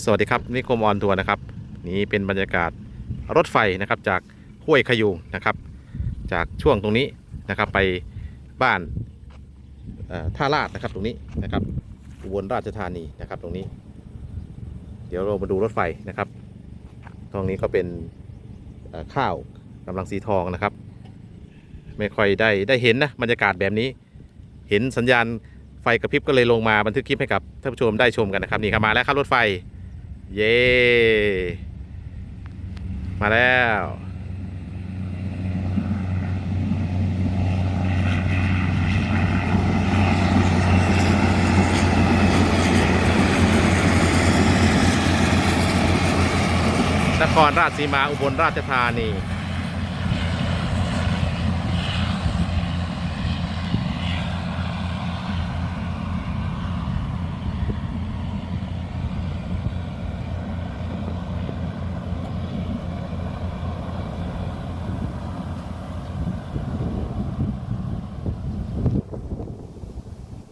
สวัสดีครับนิคมออนทัวร์นะครับ นี่เป็นบรรยากาศรถไฟนะครับจากห้วยขยูงนะครับ จากช่วงตรงนี้นะครับไปบ้านท่าลาดนะครับตรงนี้นะครับอุบลราชธานีนะครับตรงนี้ เดี๋ยวเรามาดูรถไฟนะครับตรงนี้ก็เป็นข้าวกำลังสีทองนะครับ ไม่ค่อยได้ได้เห็นนะบรรยากาศแบบนี้ เห็นสัญญาณไฟกระพริบก็เลยลงมาบันทึกคลิปให้กับท่านผู้ชมได้ชมกันนะครับนี่ครับมาแล้วครับรถไฟ เย่มาแล้วนครราชสีมาอุบลราชธานี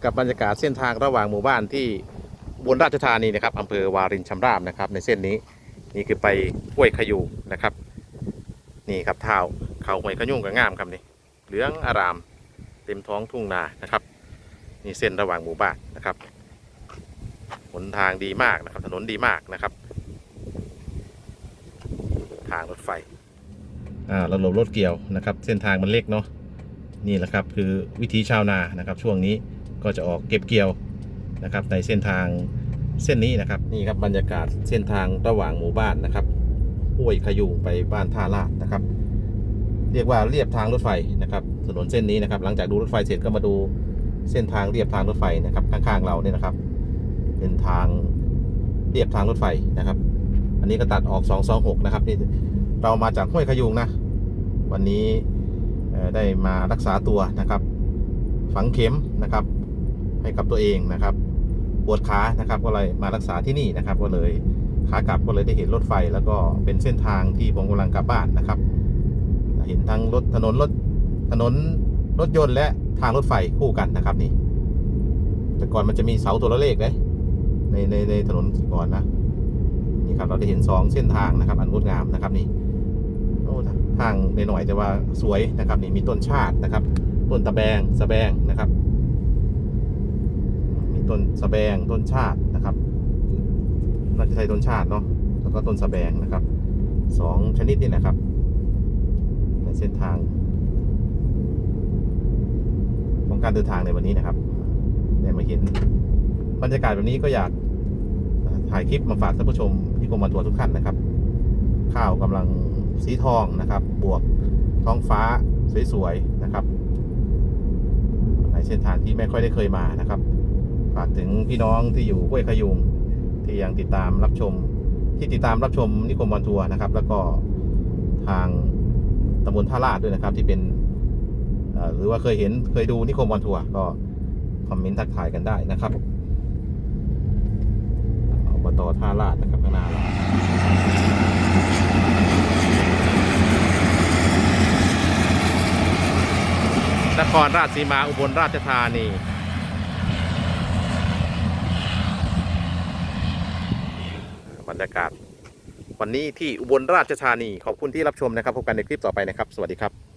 กับบรรยากาศเส้นทางระหว่างหมู่บ้านที่บนราชธานีนะครับอำเภอวารินชำราบนะครับ ในเส้นนี้นี่คือไปห้วยขยูงนะครับนี่ครับเท้าเขาห้วยขยูงก็งามครับนี่เหลืองอารามเต็มท้องทุ่งนานะครับนี่เส้นระหว่างหมู่บ้านนะครับหนทางดีมากนะครับ ถนนดีมากนะครับ ทางรถไฟอ่าราหลบรถเกี่ยวนะครับ เส้นทางมันเล็กเนาะนี่แหละครับคือวิถีชาวนานะครับ ช่วงนี้ ก็จะออกเก็บเกี่ยวนะครับในเส้นทางเส้นนี้นะครับนี่ครับบรรยากาศเส้นทางระหว่างหมู่บ้านนะครับห้วยขยูงไปบ้านท่าลาดนะครับ เรียกว่าเรียบทางรถไฟนะครับถนนเส้นนี้นะครับ หลังจากดูรถไฟเสร็จก็มาดูเส้นทางเรียบทางรถไฟนะครับข้างๆเราเนี่ยนะครับ เป็นทางเรียบทางรถไฟนะครับ อันนี้ก็ตัดออก 226 นะครับนี่เรามาจากห้วยขยูงนะ วันนี้ได้มารักษาตัวนะครับ ฝังเข็มนะครับ ให้กับตัวเองนะครับ ปวดขานะครับ ก็เลยมารักษาที่นี่นะครับ ก็เลยขากลับก็เลยได้เห็นรถไฟ แล้วก็เป็นเส้นทางที่ผมกำลังกลับบ้านนะครับ เห็นทั้งรถถนนรถถนนรถยนต์และทางรถไฟคู่กันนะครับนี่ แต่ก่อนมันจะมีเสาตัวละเลขเลยในในในถนนก่อนนะนี่ครับเราได้เห็นสองเส้นทางนะครับ อันงดงามนะครับนี่โอ้ทางในหน่อยแต่ว่าสวยนะครับ นี่มีต้นชาตินะครับ ต้นตะแบงสะแบงนะครับ ต้นสะแบงต้นชาตินะครับน่าจะใช้ต้นชาติเนาะแล้วก็ต้นสะแบงนะครับสองชนิดนี่นะครับ ในเส้นทาง ของการเดินทางในวันนี้นะครับได้มาเห็นบรรยากาศแบบนี้ก็อยากถ่ายคลิปมาฝากท่านผู้ชมที่กรมทัวร์ทุกท่านนะครับ ข้าวกำลังสีทองนะครับ บวกท้องฟ้าสวยๆนะครับ ในเส้นทางที่ไม่ค่อยได้เคยมานะครับ ฝากถึงพี่น้องที่อยู่ห้วยขยุงที่ยังติดตามรับชม ที่ติดตามรับชมนิคมวันทัวร์นะครับ แล้วก็ทางตำบลท่าลาดด้วยนะครับ ที่เป็นหรือว่าเคยเห็นเคยดูนิคมวันทัวร์ก็คอมเมนต์ทักทายกันได้นะครับอบตท่าลาดนะครับข้างหน้าเรานครราชสีมาอุบลราชธานี บร รยากาศ วันนี้ที่อุบลราชธานีขอบคุณที่รับชมนะครับพบกันในคลิปต่อไปนะครับ สวัสดีครับ